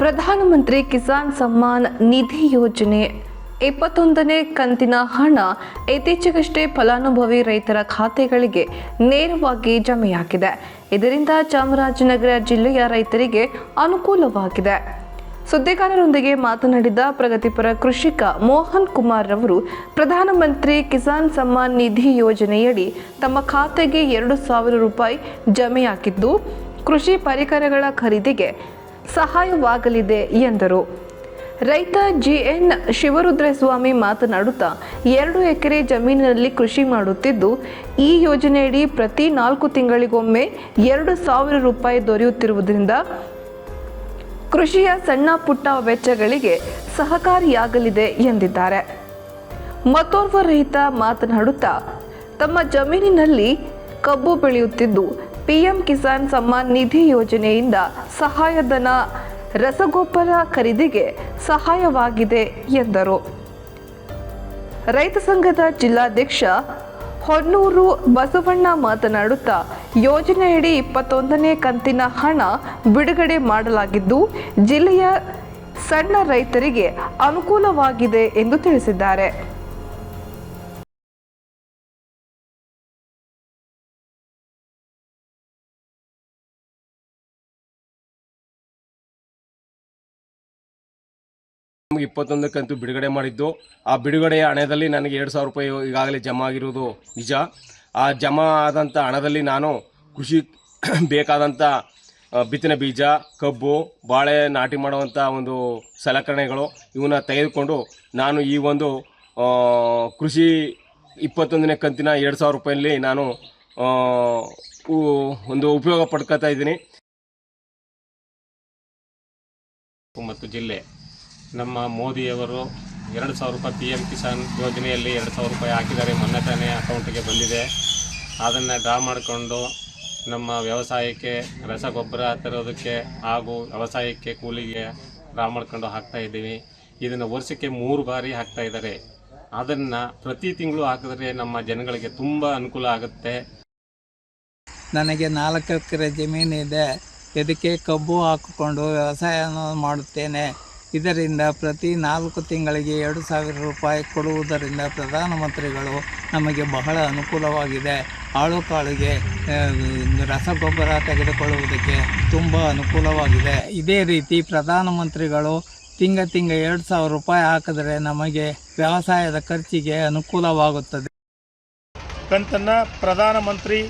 ಪ್ರಧಾನಮಂತ್ರಿ ಕಿಸಾನ್ ಸಮ್ಮಾನ್ ನಿಧಿ ಯೋಜನೆ ಇಪ್ಪತ್ತೊಂದನೇ ಕಂತಿನ ಹಣ ಇತ್ತೀಚೆಗಷ್ಟೇ ಫಲಾನುಭವಿ ರೈತರ ಖಾತೆಗಳಿಗೆ ನೇರವಾಗಿ ಜಮೆಯಾಗಿದೆ. ಇದರಿಂದ ಚಾಮರಾಜನಗರ ಜಿಲ್ಲೆಯ ರೈತರಿಗೆ ಅನುಕೂಲವಾಗಿದೆ. ಸುದ್ದಿಗಾರರೊಂದಿಗೆ ಮಾತನಾಡಿದ ಪ್ರಗತಿಪರ ಕೃಷಿಕ ಮೋಹನ್ ಕುಮಾರ್ ರವರು, ಪ್ರಧಾನಮಂತ್ರಿ ಕಿಸಾನ್ ಸಮ್ಮಾನ್ ನಿಧಿ ಯೋಜನೆಯಡಿ ತಮ್ಮ ಖಾತೆಗೆ ಎರಡು ಸಾವಿರ ರೂಪಾಯಿ ಜಮೆಯಾಗಿದ್ದು, ಕೃಷಿ ಪರಿಕರಗಳ ಖರೀದಿಗೆ ಸಹಾಯವಾಗಲಿದೆ ಎಂದರು. ರೈತ ಜಿಎನ್ ಶಿವರುದ್ರಸ್ವಾಮಿ ಮಾತನಾಡುತ್ತಾ, ಎರಡು ಎಕರೆ ಜಮೀನಿನಲ್ಲಿ ಕೃಷಿ ಮಾಡುತ್ತಿದ್ದು, ಈ ಯೋಜನೆಯಡಿ ಪ್ರತಿ ನಾಲ್ಕು ತಿಂಗಳಿಗೊಮ್ಮೆ ಎರಡು ಸಾವಿರ ರೂಪಾಯಿ ದೊರೆಯುತ್ತಿರುವುದರಿಂದ ಕೃಷಿಯ ಸಣ್ಣ ಪುಟ್ಟ ವೆಚ್ಚಗಳಿಗೆ ಸಹಕಾರಿಯಾಗಲಿದೆ ಎಂದಿದ್ದಾರೆ. ಮತ್ತೋರ್ವ ರೈತ ಮಾತನಾಡುತ್ತಾ, ತಮ್ಮ ಜಮೀನಿನಲ್ಲಿ ಕಬ್ಬು ಬೆಳೆಯುತ್ತಿದ್ದು ಪಿಎಂ ಕಿಸಾನ್ ಸಮ್ಮಾನ್ ನಿಧಿ ಯೋಜನೆಯಿಂದ ಸಹಾಯಧನ, ರಸಗೊಬ್ಬರ ಖರೀದಿಗೆ ಸಹಾಯವಾಗಿದೆ ಎಂದರು. ರೈತ ಸಂಘದ ಜಿಲ್ಲಾಧ್ಯಕ್ಷ ಹೊನ್ನೂರು ಬಸವಣ್ಣ ಮಾತನಾಡುತ್ತಾ, ಯೋಜನೆಯಡಿ ಇಪ್ಪತ್ತೊಂದನೇ ಕಂತಿನ ಹಣ ಬಿಡುಗಡೆ ಮಾಡಲಾಗಿದ್ದು, ಜಿಲ್ಲೆಯ ಸಣ್ಣ ರೈತರಿಗೆ ಅನುಕೂಲವಾಗಿದೆ ಎಂದು ತಿಳಿಸಿದ್ದಾರೆ. ಇಪ್ಪತ್ತೊಂದಕ್ಕಂತೂ ಬಿಡುಗಡೆ ಮಾಡಿದ್ದು. ಆ ಬಿಡುಗಡೆಯ ಹಣದಲ್ಲಿ ನನಗೆ ಎರಡು ಸಾವಿರ ರೂಪಾಯಿ ಈಗಾಗಲೇ ಜಮಾ ಆಗಿರುವುದು ನಿಜ. ಆ ಜಮಾ ಆದಂಥ ಹಣದಲ್ಲಿ ನಾನು ಕೃಷಿ ಬೇಕಾದಂಥ ಬಿತ್ತನೆ ಬೀಜ, ಕಬ್ಬು, ಬಾಳೆ, ನಾಟಿ ಮಾಡುವಂಥ ಒಂದು ಸಲಕರಣೆಗಳು ಇವನ್ನ ತೆಗೆದುಕೊಂಡು ನಾನು ಈ ಒಂದು ಕೃಷಿ ಇಪ್ಪತ್ತೊಂದನೇ ಕಂತಿನ ಎರಡು ಸಾವಿರ ರೂಪಾಯಲ್ಲಿ ನಾನು ಒಂದು ಉಪಯೋಗ ಪಡ್ಕೊತಾ ಇದ್ದೀನಿ. ಮತ್ತು ಜಿಲ್ಲೆ. ನಮ್ಮ ಮೋದಿಯವರು ಎರಡು ಸಾವಿರ ರೂಪಾಯಿ ಪಿ ಎಂ ಕಿಸಾನ್ ಯೋಜನೆಯಲ್ಲಿ ಎರಡು ಸಾವಿರ ರೂಪಾಯಿ ಹಾಕಿದ್ದಾರೆ. ಮೊನ್ನೆ ತಾನೇ ಅಕೌಂಟಿಗೆ ಬಂದಿದೆ. ಅದನ್ನು ಡ್ರಾ ಮಾಡಿಕೊಂಡು ನಮ್ಮ ವ್ಯವಸಾಯಕ್ಕೆ ರಸಗೊಬ್ಬರ ತರೋದಕ್ಕೆ ಹಾಗೂ ವ್ಯವಸಾಯಕ್ಕೆ ಕೂಲಿಗೆ ಡ್ರಾ ಮಾಡ್ಕೊಂಡು ಹಾಕ್ತಾ ಇದ್ದೀವಿ. ಇದನ್ನು ವರ್ಷಕ್ಕೆ ಮೂರು ಬಾರಿ ಹಾಕ್ತಾ ಇದ್ದಾರೆ. ಅದನ್ನು ಪ್ರತಿ ತಿಂಗಳು ಹಾಕಿದ್ರೆ ನಮ್ಮ ಜನಗಳಿಗೆ ತುಂಬ ಅನುಕೂಲ ಆಗುತ್ತೆ. ನನಗೆ ನಾಲ್ಕು ಎಕರೆ ಜಮೀನಿದೆ. ಇದಕ್ಕೆ ಕಬ್ಬು ಹಾಕಿಕೊಂಡು ವ್ಯವಸಾಯ ಮಾಡುತ್ತೇನೆ? ಇದರಿಂದ ಪ್ರತಿ ನಾಲ್ಕು ತಿಂಗಳಿಗೆ ಎರಡು ಸಾವಿರ ರೂಪಾಯಿ ಕೊಡುವುದರಿಂದ ಪ್ರಧಾನಮಂತ್ರಿಗಳು ನಮಗೆ ಬಹಳ ಅನುಕೂಲವಾಗಿದೆ. ಆಳು ಕಾಳಿಗೆ ರಸಗೊಬ್ಬರ ತೆಗೆದುಕೊಳ್ಳುವುದಕ್ಕೆ ತುಂಬ ಅನುಕೂಲವಾಗಿದೆ. ಇದೇ ರೀತಿ ಪ್ರಧಾನಮಂತ್ರಿಗಳು ತಿಂಗ ತಿಂಗ ಎರಡು ಸಾವಿರ ರೂಪಾಯಿ ಹಾಕಿದರೆ ನಮಗೆ ವ್ಯವಸಾಯದ ಖರ್ಚಿಗೆ ಅನುಕೂಲವಾಗುತ್ತದೆ. ಕಂತನ್ನು ಪ್ರಧಾನಮಂತ್ರಿ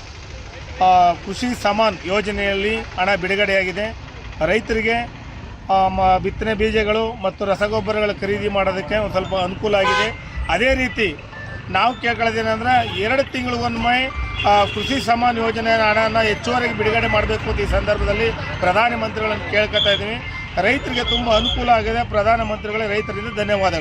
ಕೃಷಿ ಸಮಾನ್ ಯೋಜನೆಯಲ್ಲಿ ಹಣ ಬಿಡುಗಡೆಯಾಗಿದೆ. ರೈತರಿಗೆ ಬಿತ್ತನೆ ಬೀಜಗಳು ಮತ್ತು ರಸಗೊಬ್ಬರಗಳ ಖರೀದಿ ಮಾಡೋದಕ್ಕೆ ಒಂದು ಸ್ವಲ್ಪ ಅನುಕೂಲ ಆಗಿದೆ. ಅದೇ ರೀತಿ ನಾವು ಕೇಳ್ಕೊಳ್ಳೋದೇನೆಂದ್ರೆ ಎರಡು ತಿಂಗಳಿಗೊಮ್ಮೆ ಕೃಷಿ ಸಮಾನ್ ಯೋಜನೆ ಹಣನ ಹೆಚ್ಚುವರಿಗೆ ಬಿಡುಗಡೆ ಮಾಡಬೇಕು ಅಂತ ಈ ಸಂದರ್ಭದಲ್ಲಿ ಪ್ರಧಾನಮಂತ್ರಿಗಳನ್ನು ಕೇಳ್ಕೊತಾ ಇದ್ದೀನಿ. ರೈತರಿಗೆ ತುಂಬ ಅನುಕೂಲ ಆಗಿದೆ. ಪ್ರಧಾನಮಂತ್ರಿಗಳೇ ರೈತರಿಂದ ಧನ್ಯವಾದಗಳು.